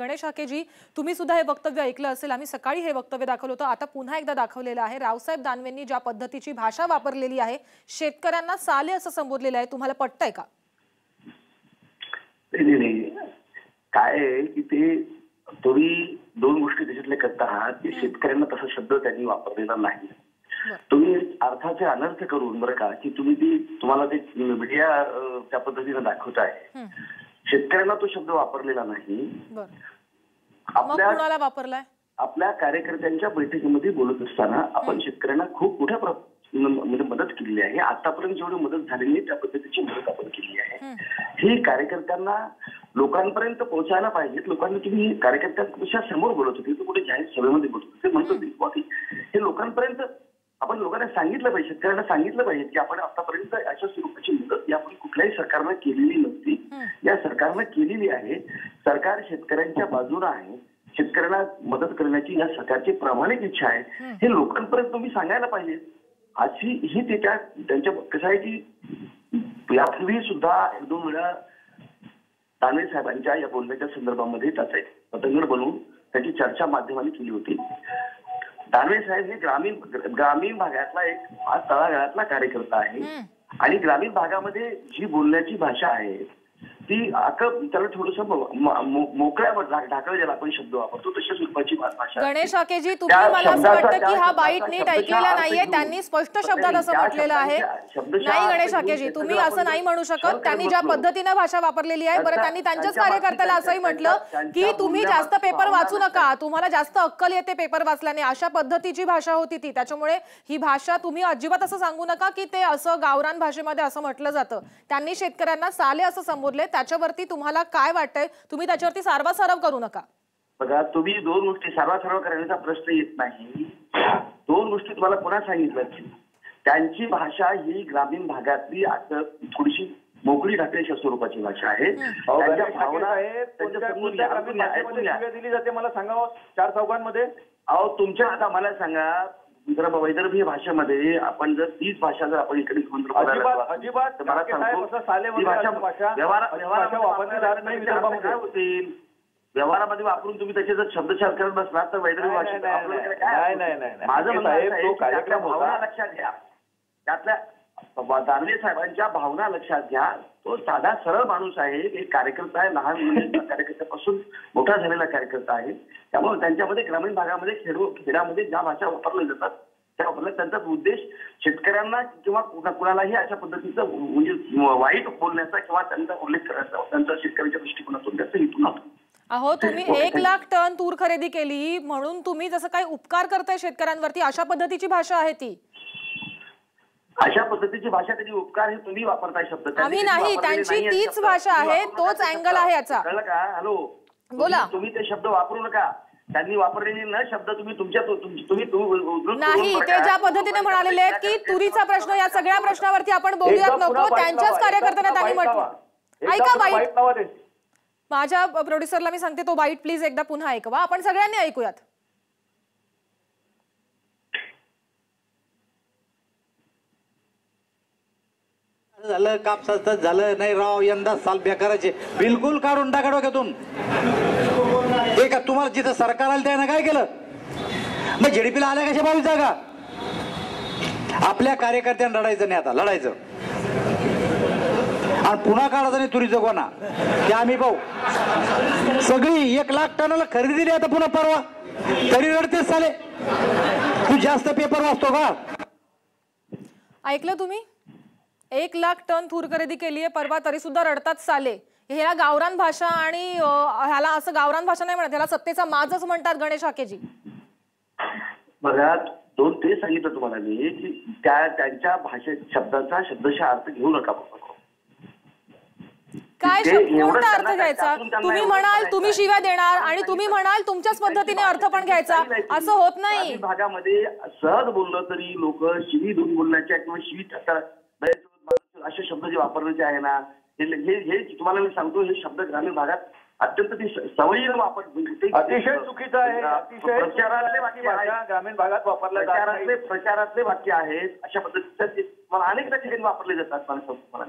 गणेश हाकेजी तुम्ही सुद्धा हे वक्तव्य ऐकलं असेल आम्ही सकाळी हे वक्तव्य दाखवलं होतं आता पुन्हा एकदा दाखवलेलं आहे. रावसाहेब दानवेंनी ज्या पद्धतीची भाषा वापरलेली आहे शेतकऱ्यांना साले असं संबोधलेलं आहे तुम्हाला पटतंय का? काय आहे की ते तुम्ही दोन गोष्टी त्याच्यातल्या करत आहात की शेतकऱ्यांना तसा शब्द त्यांनी वापरलेला नाही. तुम्ही अर्थाचे अनर्थ करून बरं का की तुम्ही ती तुम्हाला ते मीडिया त्या पद्धतीने दाखवताय. हं, शेतकऱ्यांना तो शब्द वापरलेला नाही. आपल्या वापरलाय? आपल्या कार्यकर्त्यांच्या बैठकीमध्ये बोलत असताना आपण शेतकऱ्यांना खूप मोठ्या म्हणजे मदत केलेली आहे. आतापर्यंत जेवढी मदत झालेली आहे त्या पद्धतीची मदत आपण केली आहे. हं, कार्यकर्त्यांना लोकांपर्यंत पोहोचायला पाहिजेत. लोकांनी तुम्ही कार्यकर्त्यांपेक्षा समोर बोलत होते. तर कुठे जाहीर सभेमध्ये बोलत होते. ते म्हणत होते हे लोकांपर्यंत आपण लोकांना सांगितलं पाहिजे. शेतकऱ्यांना सांगितलं पाहिजे की आपण आतापर्यंत अशा आपण कुठल्याही सरकारनं केलेली नव्हती. या सरकारनं केलेली आहे. सरकार शेतकऱ्यांच्या बाजूला आहे. शेतकऱ्यांना मदत करण्याची या सरकारची प्रामाणिक इच्छा आहे. हं. लोकांपर्यंत तुम्ही सांगायला पाहिजे. अशी ही त्याच्या त्यांच्या कसं आहे की यापूर्वी सुद्धा एक दोन वेळा दानवे साहेबांच्या या बोलण्याच्या संदर्भामध्ये त्याचा पतंगड बनवून त्याची चर्चा माध्यमांनी केली होती. दानवे साहेब हे ग्रामीण ग्रामीण भागातला एक हा तळागाळातला कार्यकर्ता आहे. आणि ग्रामीण भागामध्ये जी बोलण्याची भाषा आहे ती अक त्याला थोडस मोकळ्या ढा- ढाकळ ज्याला आपण शब्द वापरतो तशा स्वरूपाची भाषा. गणेश हाकेजी तुम्ही मला असं वाटतं की हा बाईट नीट ऐकलेला नाहीये त्यांनी स्पष्ट शब्दात असं म्हटलेलं आहे. नाही गणेश हाकेजी तुम्ही असं नाही म्हणू शकत. त्यांनी ज्या. पद्धतीनं भाषा वापरलेली आहे बरं त्यांनी त्यांच्याच त्यांच्या कार्यकर्त्याला असंही म्हटलं की तुम्ही जास्त पेपर वाचू नका तुम्हाला जास्त अक्कल येते पेपर वाचल्याने. अशा पद्धतीची भाषा होती ती. त्याच्यामुळे ही भाषा तुम्ही अजिबात असं सांगू नका की ते असं गावरान भाषेमध्ये असं म्हटलं जातं. त्यांनी शेतकऱ्यांना साले असं संबोधले त्याच्यावरती तुम्हाला काय वाटतंय? तुम्ही त्याच्यावरती सारवासारव करू नका. बघा तुम्ही दोन गोष्टी सर्वासर्व करण्याचा प्रश्न येत नाही. दोन गोष्टी तुम्हाला पुन्हा सांगितलं त्यांची भाषा ही ग्रामीण भागातली आता थोडीशी मोकळी ढाकळीच्या स्वरूपाची भाषा आहे. दिली जाते मला सांगावं? चार चौघांमध्ये? अहो तुमच्या आता मला सांगा जर वैदर्भीय भाषेमध्ये आपण जर तीच भाषा जर आपण इकडे घेऊन जर बोलायला अजिबात- लागलो, अजिबात तर मला ठाकरे साहेब सांगतो, असं साले ती वगैरे भाषा व्यवहार- अशी व्यवहारामध्ये भाषा वापरली वापरण्यात जात नाही त्याचे अर्थ विदर्भामध्ये. काय होतील व्यवहारामध्ये वापरून तुम्ही त्याचे जर शब्दचार करत बसलात तर वैदर्भी नाही, भाषेत नाही, आपल्याला नाही, काय नाही, नाही, होईल? नाही, नाही. माझं म्हणणं असं आहे तो त्यातल्या कार्यक्रम होता. भावना लक्षात घ्या त्यातल्या दानवे साहेबांच्या भावना लक्षात घ्या. तो साधा सरळ माणूस आहे. एक कार्यकर्ता आहे. लहान मुलींचा कार्यकर्त्यापासून मोठा झालेला कार्यकर्ता आहे. त्यामुळे त्यांच्यामध्ये ग्रामीण भागामध्ये खेडो खेड्यामध्ये ज्या भाषा वापरल्या जातात त्या वापरल्या त्यांचा उद्देश शेतकऱ्यांना किंवा कुणा- कुणालाही अशा पद्धतीचं म्हणजे वाईट बोलण्याचा किंवा त्यांचा उल्लेख करायचा त्यांचा शेतकऱ्यांच्या दृष्टिकोनातून. त्याचा हेतू नव्हता. अहो तुम्ही एक लाख टन तूर खरेदी केली. म्हणून तुम्ही जसं काही उपकार करताय शेतकऱ्यांवरती अशा पद्धतीची भाषा आहे ती. अशा पद्धतीची भाषा त्यांनी उपकार हे तुम्ही वापरताय शब्द आम्ही नाही, त्यांची तीच. भाषा आहे, तोच अँगल. आहे याचा. कळलं का हॅलो बोला. तुम्ही- ते शब्द वापरू नका त्यांनी वापरलेले न शब्द तुम्ही तुमच्या तुम- तुम्ही नाही. ते ज्या पद्धतीने म्हणालेले आहेत की तुरीचा प्रश्न या सगळ्या प्रश्नावरती आपण बोलूयात नको त्यांच्याच कार्यकर्त्यांना त्यांनी म्हटलं ऐका बाईट. माझ्या प्रोड्युसरला मी सांगते तो बाईट प्लीज एकदा पुन्हा ऐकवा आपण सगळ्यांनी ऐकूयात झालं कापसाचं झालं नाही राव यंदा साल बेकाराचे बिलकुल काढून टाका डोक्यातून. ते का तुम्हाला जिथं सरकार आलं त्यानं काय केलं? मग झेडपीला आल्या कशा बावीस जागा? आपल्या कार्यकर्त्यांना लढायचं नाही आता लढायचं. आणि पुन्हा काढायचं नाही तुरीचं कोणा? ते आम्ही पाहू. सगळी एक लाख टनाला खरेदी दिली आता पुन्हा परवा. तरी रडतेच चाले. तू जास्त पेपर वाचतो का? ऐकलं तुम्ही? एक लाख टन तूर खरेदी केली आहे परवा तरी सुद्धा रडतात साले ह्याला गावरान भाषा आणि ह्याला असं गावरान भाषा नाही म्हणत ह्याला सत्तेचा माजच म्हणतात गणेश हाकेजी बघा दोन ते सांगितलं तुम्हाला मी की त्या त्यांच्या भाषेत शब्दाचा शब्दशः अर्थ घेऊ नका. काय कोणता अर्थ घ्यायचा तुम्ही म्हणाल तुम्ही. शिव्या देणार आणि तुम्ही. म्हणाल तुमच्याच पद्धतीने अर्थ पण घ्यायचा. असं होत नाही भागामध्ये सहज बोललं तरी लोक शिवी धुवून बोलण्याच्या किंवा शिवी असे शब्द जे वापरण्याचे आहे ना हे हे तुम्हाला मी सांगतो हे शब्द ग्रामीण भागात अत्यंत ती सवयीनं वापर अतिशय चुकीचं आहे अतिशय प्रचारातले वाक्य. ग्रामीण भागात वापरल्या प्रचारातले प्रचारातले वाक्य आहेत अशा पद्धतीचं ते मला अनेकदा ठिकाणी वापरले जातात मला